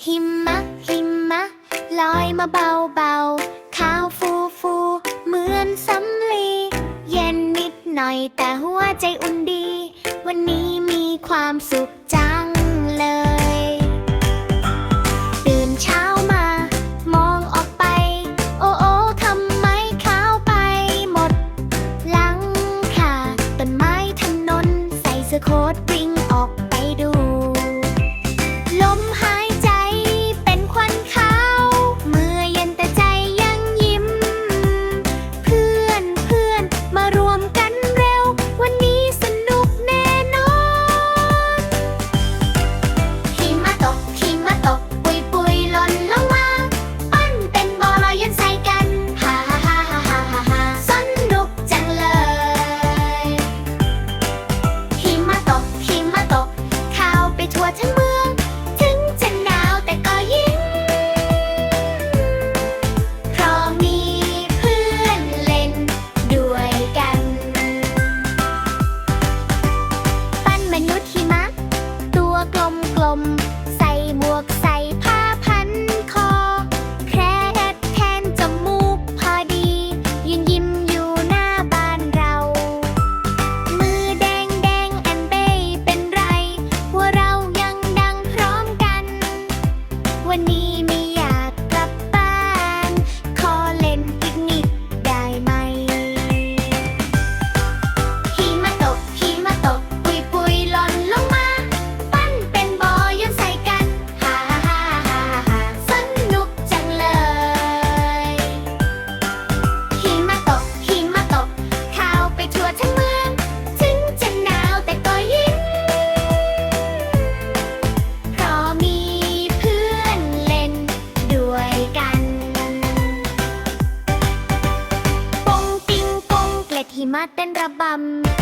หิมะหิมะลอยมาเบาเบาขาวฟูฟูเหมือนสำลี เย็นนิดหน่อยแต่หัวใจอุ่นดี วันนี้มีความสุขจังเลย ตื่นเช้ามามองออกไป โอ้โอ้ทำไมขาวไปหมด หลังคาต้นไม้ถนนใส่เสื้อโค้ กลมกลม หิมะเต้นระบำ